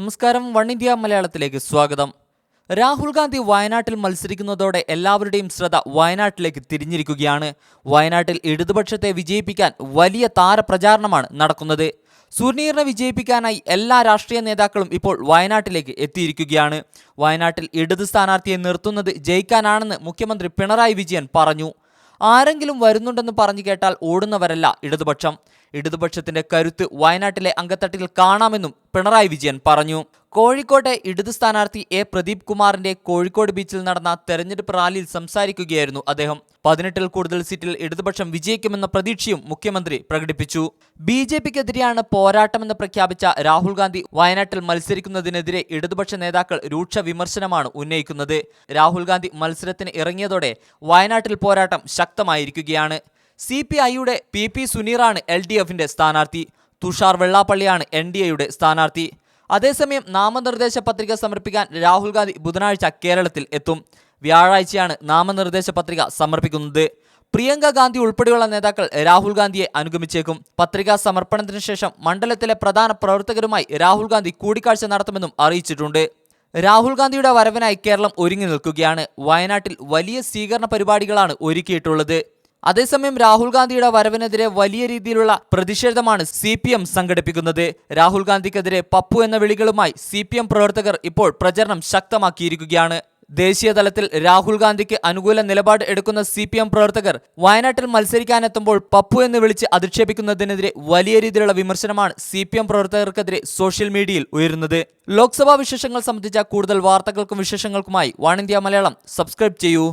നമസ്കാരം one India മലയാളത്തിലേക്ക് സ്വാഗതം. രാഹുൽ ഗാന്ധി വയനാട്ടിൽ മത്സരിക്കുന്നതോടെ എല്ലാവരുടെയും ശ്രദ്ധ വയനാട്ടിലേക്ക് തിരിഞ്ഞിരിക്കുകയാണ്. വയനാട്ടിൽ ഇടതുപക്ഷത്തെ വിജയിപ്പിക്കാൻ വലിയ താരപ്രചാരണമാണ് നടക്കുന്നത്. സുനീറിനെ വിജയിപ്പിക്കാനായി എല്ലാ രാഷ്ട്രീയ നേതാക്കളും ഇപ്പോൾ വയനാട്ടിലേക്ക് എത്തിയിരിക്കുകയാണ്. വയനാട്ടിൽ ഇടത് സ്ഥാനാർത്ഥിയെ നിർത്തുന്നത് ജയിക്കാനാണെന്ന് മുഖ്യമന്ത്രി പിണറായി വിജയൻ പറഞ്ഞു. ആരെങ്കിലും വരുന്നുണ്ടെന്ന് പറഞ്ഞു കേട്ടാൽ ഓടുന്നവരല്ല ഇടതുപക്ഷം. ഇടതുപക്ഷത്തിന്റെ കരുത്ത് വയനാട്ടിലെ അങ്കത്തട്ടിൽ കാണാമെന്നും പിണറായി വിജയൻ പറഞ്ഞു. കോഴിക്കോട്ടെ ഇടത് സ്ഥാനാർത്ഥി എ പ്രദീപ് കുമാറിന്റെ കോഴിക്കോട് ബീച്ചിൽ നടന്ന തെരഞ്ഞെടുപ്പ് റാലിയിൽ സംസാരിക്കുകയായിരുന്നു അദ്ദേഹം. പതിനെട്ടിൽ കൂടുതൽ സീറ്റിൽ ഇടതുപക്ഷം വിജയിക്കുമെന്ന പ്രതീക്ഷയും മുഖ്യമന്ത്രി പ്രകടിപ്പിച്ചു. ബി ജെ പിക്കെതിരെയാണ് പോരാട്ടമെന്ന് പ്രഖ്യാപിച്ച രാഹുൽ ഗാന്ധി വയനാട്ടിൽ മത്സരിക്കുന്നതിനെതിരെ ഇടതുപക്ഷ നേതാക്കൾ രൂക്ഷ വിമർശനമാണ് ഉന്നയിക്കുന്നത്. രാഹുൽ ഗാന്ധി മത്സരത്തിന് ഇറങ്ങിയതോടെ വയനാട്ടിൽ പോരാട്ടം ശക്തമായിരിക്കുകയാണ്. സി പി ഐയുടെ പി പി സുനീറാണ് എൽ ഡി എഫിന്റെ സ്ഥാനാർത്ഥി. തുഷാർ വെള്ളാപ്പള്ളിയാണ് എൻ ഡി എയുടെ സ്ഥാനാർത്ഥി. അതേസമയം നാമനിർദ്ദേശ പത്രിക സമർപ്പിക്കാൻ രാഹുൽ ഗാന്ധി ബുധനാഴ്ച കേരളത്തിൽ എത്തും. വ്യാഴാഴ്ചയാണ് നാമനിർദ്ദേശ പത്രിക സമർപ്പിക്കുന്നത്. പ്രിയങ്ക ഗാന്ധി ഉൾപ്പെടെയുള്ള നേതാക്കൾ രാഹുൽ ഗാന്ധിയെ അനുഗമിച്ചേക്കും. പത്രികാ സമർപ്പണത്തിന് ശേഷം മണ്ഡലത്തിലെ പ്രധാന പ്രവർത്തകരുമായി രാഹുൽ ഗാന്ധി കൂടിക്കാഴ്ച നടത്തുമെന്നും അറിയിച്ചിട്ടുണ്ട്. രാഹുൽ ഗാന്ധിയുടെ വരവിനായി കേരളം ഒരുങ്ങി നിൽക്കുകയാണ്. വയനാട്ടിൽ വലിയ സ്വീകരണ പരിപാടികളാണ് ഒരുക്കിയിട്ടുള്ളത്. അതേസമയം രാഹുൽ ഗാന്ധിയുടെ വരവിനെതിരെ വലിയ രീതിയിലുള്ള പ്രതിഷേധമാണ് സി പി എം സംഘടിപ്പിക്കുന്നത്. രാഹുൽ ഗാന്ധിക്കെതിരെ പപ്പു എന്ന വിളികളുമായി സി പി എം പ്രവർത്തകർ ഇപ്പോൾ പ്രചരണം ശക്തമാക്കിയിരിക്കുകയാണ്. ദേശീയ തലത്തിൽ രാഹുൽ ഗാന്ധിക്ക് അനുകൂല നിലപാട് എടുക്കുന്ന സി പി എം പ്രവർത്തകർ വയനാട്ടിൽ മത്സരിക്കാനെത്തുമ്പോൾ പപ്പു എന്ന് വിളിച്ച് അധിക്ഷേപിക്കുന്നതിനെതിരെ വലിയ രീതിയിലുള്ള വിമർശനമാണ് സി പി എം പ്രവർത്തകർക്കെതിരെ സോഷ്യൽ മീഡിയയിൽ ഉയരുന്നത്. ലോക്സഭാ വിശേഷങ്ങൾ സംബന്ധിച്ച കൂടുതൽ വാർത്തകൾക്കും വിശേഷങ്ങൾക്കുമായി വൺ ഇന്ത്യ മലയാളം. സബ്സ്ക്രൈബ് ചെയ്യൂ.